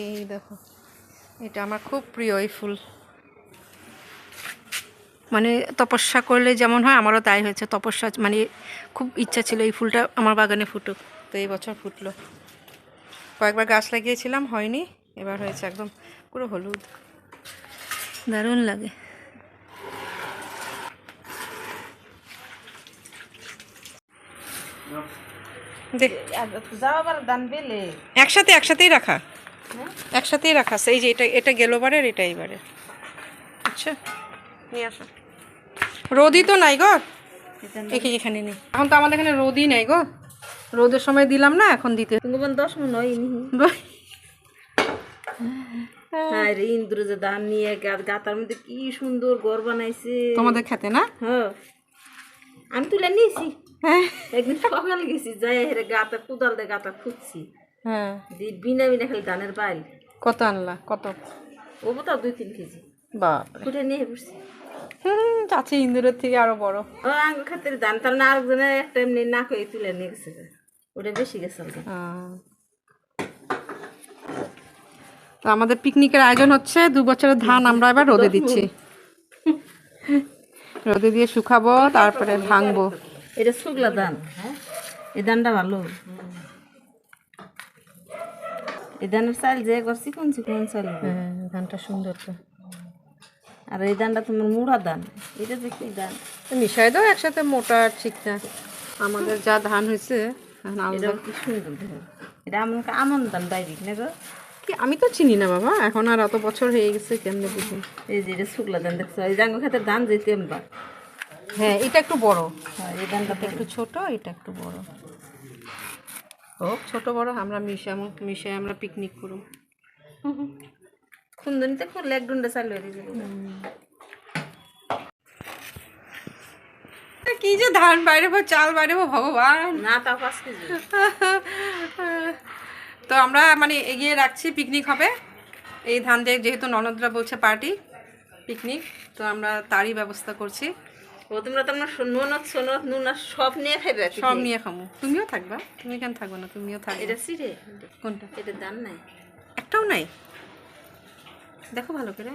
এই দেখো এটা আমার খুব প্রিয় এই ফুল। মানে তপস্যা করলে যেমন হয় আমারও তাই হয়েছে। তপস্যা মানে খুব ইচ্ছা ছিল এই ফুলটা আমার বাগানে ফুটুক। তো এই বছর ফুটলো। কয়েকবার গাছ লাগিয়েছিলাম হয়নি। এবার হয়েছে একদম পুরো হলুদ। দারুণ লাগে। দেখ যাওয়া বার দান পেলে একসাথে একসাথেই রাখা। একসাথেই রাখা। সেই যে এটা এটা গেল বারের এটা এইবারে। আচ্ছা নিয়ে আসো। রোদই তো নাই গো। এখানে নেই। এখন তো আমাদের এখানে রোদই নাই গো। রোদের সময় দিলাম না এখন দিতে। দশ মিনিট হয়নি হ্যাঁ রে ইন্দ্র যে ধান নিয়ে গাতার মধ্যে কি সুন্দর ঘর বানাইছে। তোমাদের খেতে না? হ্যাঁ। আমি তুলে নিয়েছি। হ্যাঁ একদিন সকালে গেছি যাই হেরে গাতা কুদাল দিয়ে গাতা খুঁজছি। হ্যাঁ। দি বিনা বিনা খালি ধানের পাইল। কত আনলা? কত? ও তো দুই তিন কেজি। বাপরে। ফুটে নিয়ে পড়ছি হুম চাচি ইন্দুরের থেকে আরও বড়। ও আঙ্গ খাতের ধান তার না আরেকজনের একটা এমনি না করে তুলে নিয়ে গেছে ওটা বেশি গেছে তো আমাদের পিকনিকের আয়োজন হচ্ছে দু বছরের ধান আমরা এবার রোদে দিচ্ছি। রোদে দিয়ে শুকাবো তারপরে ভাঙবো। এটা শুকলা ধান এই ধানটা ভালো। এই ধানের চাল যে করছি কোন কোন চাল ধানটা সুন্দর তো। আর এই ধানটা তোমার মুড়া ধান এটা যে কি ধান মিশাই দাও একসাথে মোটা ঠিকঠাক। আমাদের যা ধান হয়েছে এটা কি সুন্দর এটা আমন ধান বাইরে না গো? কি আমি তো চিনি না বাবা এখন আর অত বছর হয়ে গেছে কেমনে বুঝি এই যে এটা শুকলা ধান দেখছ এই জাঙ্গ খাতের ধান যেতে আমরা। হ্যাঁ এটা একটু বড়। হ্যাঁ এই ধানটা একটু ছোট এটা একটু বড়। হোক ছোট বড় আমরা মিশামো মিশে আমরা পিকনিক করব কুন্দনিতে করলে এক ডুন্ডা চাল হয়ে যাবে। কি যে ধান বাইরে চাল বাইরে ভগবান। না তাও পাঁচ কেজি তো আমরা মানে এগিয়ে রাখছি পিকনিক হবে। এই ধান দিয়ে যেহেতু ননদরা বলছে পার্টি পিকনিক তো আমরা তারই ব্যবস্থা করছি। ও তোমরা তো আমার নুনত সোনত নুনা সব নিয়ে খাইবে সব নিয়ে খামো। তুমিও থাকবা? তুমি কেন থাকবে না? তুমিও থাকবে। এটা সিরে? কোনটা? এটা নাই। একটাও নাই? দেখো ভালো করে।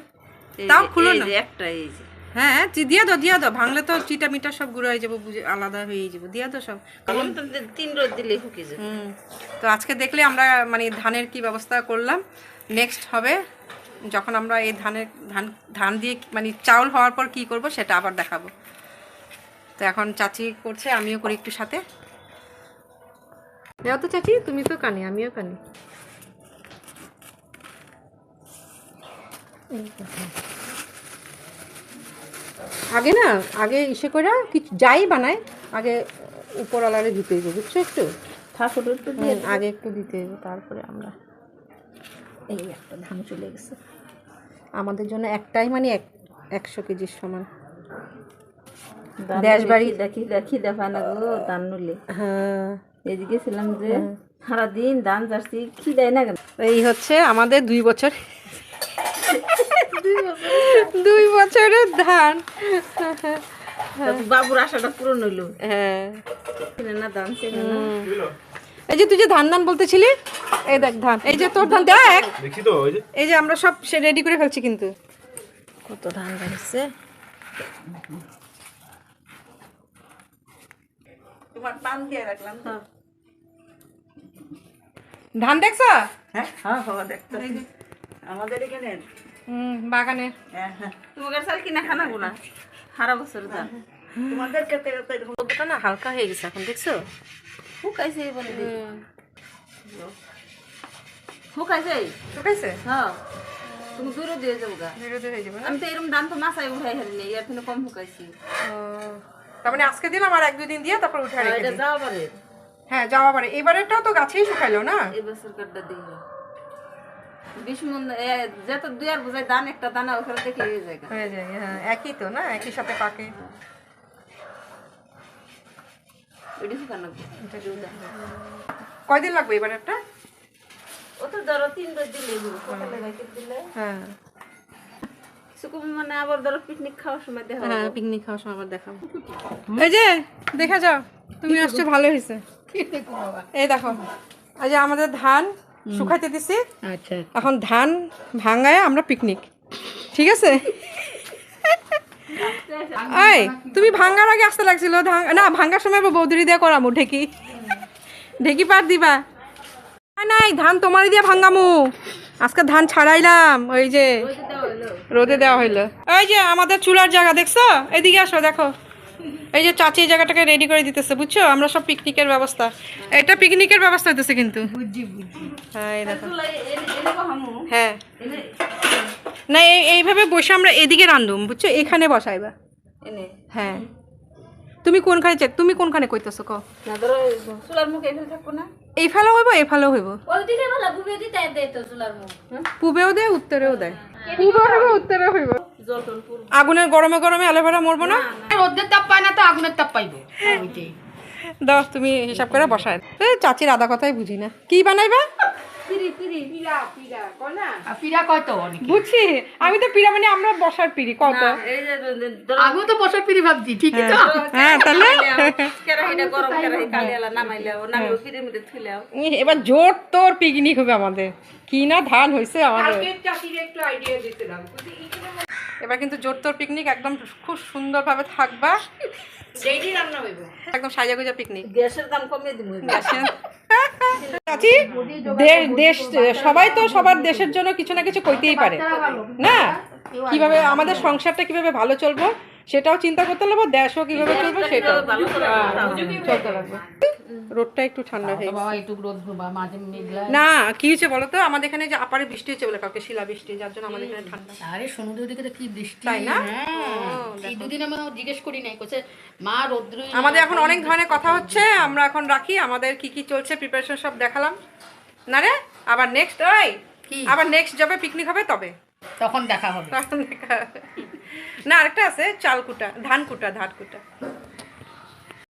তাও যে- খুলো না। একটা এই যে। হ্যাঁ দিয়ে দাও দিয়ে দাও। ভাঙলে তো চিটা মিটা সব গুঁড়ো হয়ে যাব বুঝে আলাদা হয়ে যাব। দিয়ে দাও সব। তো তিন রোদ হুকে হুম তো আজকে দেখলে আমরা মানে ধানের কি ব্যবস্থা করলাম। নেক্সট হবে যখন আমরা এই ধানের ধান ধান দিয়ে মানে চাউল হওয়ার পর কি করব সেটা আবার দেখাবো। তো এখন চাচি করছে আমিও করি একটু সাথে। দেও তো চাচি তুমি তো কানি আমিও কানি। আগে না আগে ইসে করে কিছু যাই বানায় আগে উপরওয়ালারে দিতে হইব বুঝছ একটু? ঠাকুরের তো দিয়ে আগে একটু দিতে হইব তারপরে আমরা এই একটা ধান চলে গেছে। আমাদের জন্য একটাই মানে এক একশো কেজির সমান। দেশবাড়ি- দেখি দেখি দেখি না গো দান নলে হ্যাঁ। এই যে যে সারাদিন দান যাচ্ছি কি দেয় না কেন? এই হচ্ছে আমাদের দুই বছর। দুই বছরের ধান। বাবুর আশাটা পূরণ হইল। হ্যাঁ। না দান এই যে তুই যে ধান ধান বলতেছিলি এই দেখ ধান এই যে তোর ধান দেখ। দেখি তো এই যে। আমরা সব সে রেডি করে ফেলছি কিন্তু। কত ধান বেড়েছে? তোমার পান দিয়ে রাখলাম তো। ধান দেখছ? হ্যাঁ হ্যাঁ হ্যাঁ আমাদের এখানে। হুম বাগানে হ্যাঁ হ্যাঁ। তোমাদের চাল কিনা খানা গুনা সারা বছর ধান তোমাদের ক্ষেত্রে তো ওটা না হালকা হয়ে গেছে এখন দেখছ? শুকাইছে বলে শুকাইছে? শুকাইছে? হ্যাঁ। তুমি দূরে দিয়ে যাব গা হয়ে আমি তো এরকম ধান তো মাসায় উঠাই হারিনি এর থেকে কম শুকাইছি। ও, তার মানে আজকে দিলাম আর এক দুই দিন দিয়ে তারপর উঠে রেখে দিই। হ্যাঁ যাওয়া পারে এবারেরটাও তো গাছেই শুকাইলো না? এই বছর কাটটা দিই যত দুই আর বোঝায় দান একটা দানা ওখানে দেখে হয়ে যায় হয়ে যায় হ্যাঁ একই তো না? একই সাথে পাকে। কয়দিন লাগবে এবারেরটা? ও তো ধরো তিন বাইকে দিলে? হ্যাঁ। শুকুম মানে আবার ধরো পিকনিক খাওয়ার সময় দেখা হ্যাঁ পিকনিক খাওয়ার সময় আবার দেখাবো এই যে দেখা যাও। তুমি আসছো ভালো হয়েছে। এই দেখো এই যে আমাদের ধান শুকাইতে দিছি। আচ্ছা। এখন ধান ভাঙায় আমরা পিকনিক ঠিক আছে? এই তুমি ভাঙ্গার আগে আসতে লাগছিল। না ভাঙ্গার সময় বৌদিরি দিয়ে করামু ঢেকি। ঢেকি পার দিবা। নাই, নাই ধান তোমারই দিয়ে ভাঙ্গামু আজকে ধান ছাড়াইলাম ওই যে রোদে দেওয়া হইল। ওই যে আমাদের চুলার জায়গা দেখছ? এদিকে আসো দেখো। এই যে চাচি এই জায়গাটাকে রেডি করে দিতেছে বুঝছ? আমরা সব পিকনিকের ব্যবস্থা। এটা পিকনিকের ব্যবস্থা হইতেছে কিন্তু। হ্যাঁ দেখো। হ্যাঁ। না এই- এইভাবে বসে আমরা এদিকে রান্ধুম বুঝছ? এখানে বসাইবা। হ্যাঁ। তুমি কোনখানে চেক তুমি কোনখানে কইতেছো ক না ধরো চুলার মুখে এখানে থাকব না। এই ফেলা হইব এই হইব। ওইদিকে ভালো বুবে দিতে দেয় তো চুলার মুখ। পূবেও দেয় উত্তরেও দেয়। পূবেও হইব উত্তরেও হইব। জল আগুনের গরমে গরমে অ্যালোভেরা মরবো না? রোদের তাপ পায় না তো আগুনের তাপ পাইবো। ওইটাই। দাও তুমি হিসাব করে বসায়। এই চাচির আদা কথাই বুঝি না। কি বানাইবা? পিড়া বুঝছি। আমি তো পিড়া মানে আমরা বসার পিড়ি কত? তো পিড়ি ভাবছি ঠিকই তো? হ্যাঁ তাহলে? এবার জোর তোর পিকনিক হবে আমাদের। কি না ধান হয়েছে আমাদের। এবার কিন্তু জোর তোর পিকনিক একদম খুব সুন্দরভাবে থাকবা। একদম সাজা গুজা পিকনিক গ্যাসের দাম কমিয়ে দিব দে- দেশ, সবাই তো সবার দেশের জন্য কিছু না কিছু করতেই পারে। না? কীভাবে আমাদের সংসারটা কীভাবে ভালো চলবো? সেটাও চিন্তা করতে লাগবো দেশও কীভাবে চলবে সেটাও। হ্যাঁ, চলতে লাগবে। রোদটা একটু ঠান্ডা হয়ে গেছে। বাবা একটু রোদ বা মাঝে মেঘলা। না কি হয়েছে বলো তো? আমাদের এখানে যে আপারে বৃষ্টি হচ্ছে বলে কাউকে শিলা বৃষ্টি যার জন্য আমাদের এখানে ঠান্ডা। আরে সমুদ্র দিকে তো কি বৃষ্টি। তাই না? হ্যাঁ এই দুদিন আমি জিজ্ঞেস করি নাই কোছে মা রৌদ্র আমাদের এখন অনেক ধরনের কথা হচ্ছে। আমরা এখন রাখি। আমাদের কি কি চলছে প্রিপারেশন সব দেখালাম। না রে? আবার নেক্সট ওই কি? আবার নেক্সট যাবে পিকনিক হবে তবে। তখন দেখা হবে। না আরেকটা আছে চালকুটা ধানকুটা ধানকুটা ধান কুটা